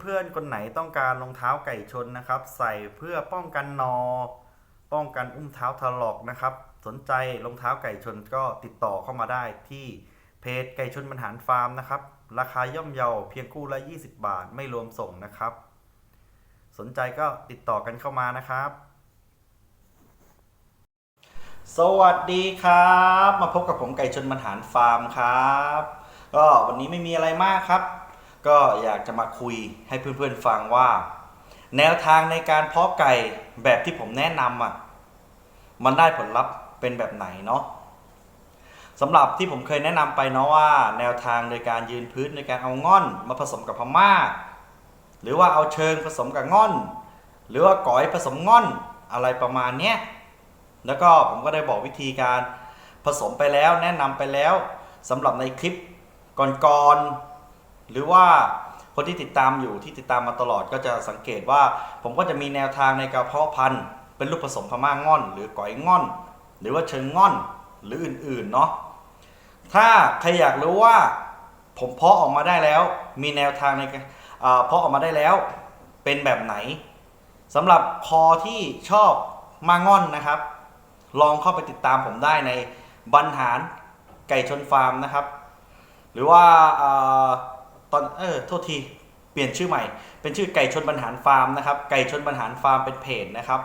เพื่อนๆ คนไหนต้องการรองเท้าไก่ชนนะครับ ใส่เพื่อป้องกันนอ ป้องกันอุ้มเท้าถลอกนะครับ สนใจรองเท้าไก่ชนก็ติดต่อเข้ามาได้ที่เพจไก่ชนบรรหารฟาร์มนะครับ ราคาย่อมเยาเพียงคู่ละ 20 บาทไม่รวมส่งนะครับ สนใจก็ติดต่อกันเข้ามานะครับ สวัสดีครับ มาพบกับผมไก่ชนบรรหารฟาร์มครับ ก็วันนี้ไม่มีอะไรมากครับ ก็อยากจะมาคุยให้เพื่อนๆฟังว่า แนวทางในการเพาะไก่แบบที่ผมแนะนำอะมันได้ผลลัพธ์เป็นแบบไหนเนาะสำหรับที่ผมเคยแนะนำไปเนาะว่า แนวทางโดยการยืนพื้นในการเอาง่อนมาผสมกับพม่า หรือว่าเอาเชิงผสมกับง่อน หรือว่าก๋อยผสมง่อนอะไรประมาณเนี้ยแล้วก็ผมก็ได้บอกวิธีการผสมไปแล้วแนะนำไปแล้วสำหรับในคลิปก่อนๆ หรือว่าคนที่ติดตามอยู่ที่ติดตามมาตลอดก็จะสังเกตว่า ผมก็จะมีแนวทางในการเพาะพันธุ์ เป็นลูกผสมพม่าง่อน หรือก๋อยง่อน หรือว่าเชิงง่อนหรืออื่นๆเนาะถ้าใครอยากรู้ว่าผมเพาะออกมาได้แล้ว มีแนวทางในการเพาะออกมาได้แล้วเป็นแบบไหนสำหรับคอที่ชอบมาง่อนนะครับ ลองเข้าไปติดตามผมได้ในบรรหารไก่ชนฟาร์มนะครับ หรือว่าา ตอนเออโทษทีเปลี่ยนชื่อใหม่ เป็นชื่อไก่ชนบรรหารฟาร์มนะครับ ไก่ชนบรรหารฟาร์มเป็นเพจนะครับ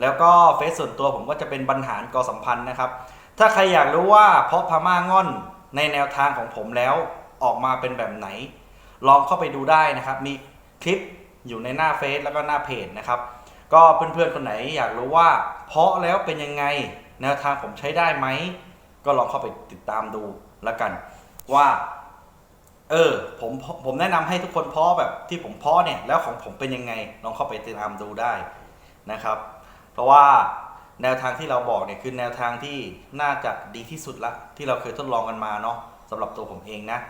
แล้วก็เฟซส่วนตัวผมก็จะเป็นบรรหารกอสัมพันธ์นะครับ ถ้าใครอยากรู้ว่าเพาะพม่าง่อนในแนวทางของผมแล้วออกมาเป็นแบบไหน ลองเข้าไปดูได้นะครับ มีคลิปอยู่ในหน้าเฟซแล้วก็หน้าเพจนะครับ ก็เพื่อนๆคนไหนอยากรู้ว่าเพาะแล้วเป็นยังไง แนวทางผมใช้ได้ไหม ก็ลองเข้าไปติดตามดูแล้วกันว่า เออผมผมแนะนำให้ทุกคนเพาะแบบที่ผมเพาะเนี่ยแล้วของผมเป็นยังไงลองเข้าไปติดตามดูได้นะครับ เพราะว่าแนวทางที่เราบอกเนี่ยคือแนวทางที่น่าจะดีที่สุดละที่เราเคยทดลองกันมาเนาะสำหรับตัวผมเองนะ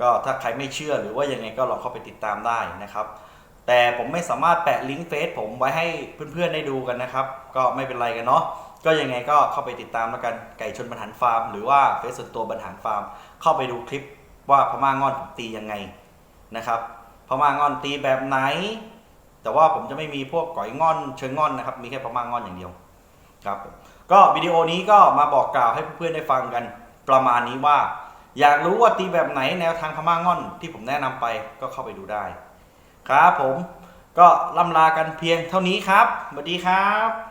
ก็ถ้าใครไม่เชื่อหรือว่ายังไงก็ลองเข้าไปติดตามได้นะครับ แต่ผมไม่สามารถแปะลิงก์เฟซผมไว้ให้เพื่อนๆได้ดูกันนะครับ ก็ไม่เป็นไรกันเนาะก็ยังไงก็เข้าไปติดตามแล้วกันไก่ชนบรรหารฟาร์ม หรือว่าเฟซส่วนตัวบรรหารฟาร์ม เข้าไปดูคลิป ว่าพม่างอนตียังไงนะครับพม่างอนตีแบบไหน แต่ว่าผมจะไม่มีพวกก๋อยงอนเชิงงอนนะครับ มีแค่พม่างอนอย่างเดียวครับก็วิดีโอนี้ก็มาบอกกล่าวให้เพื่อนๆได้ฟังกันประมาณนี้ว่า อยากรู้ว่าตีแบบไหนแนวทางพม่างอนที่ผมแนะนำไปก็เข้าไปดูได้ ครับผมก็ล่ำลากันเพียงเท่านี้ครับสวัสดีครับ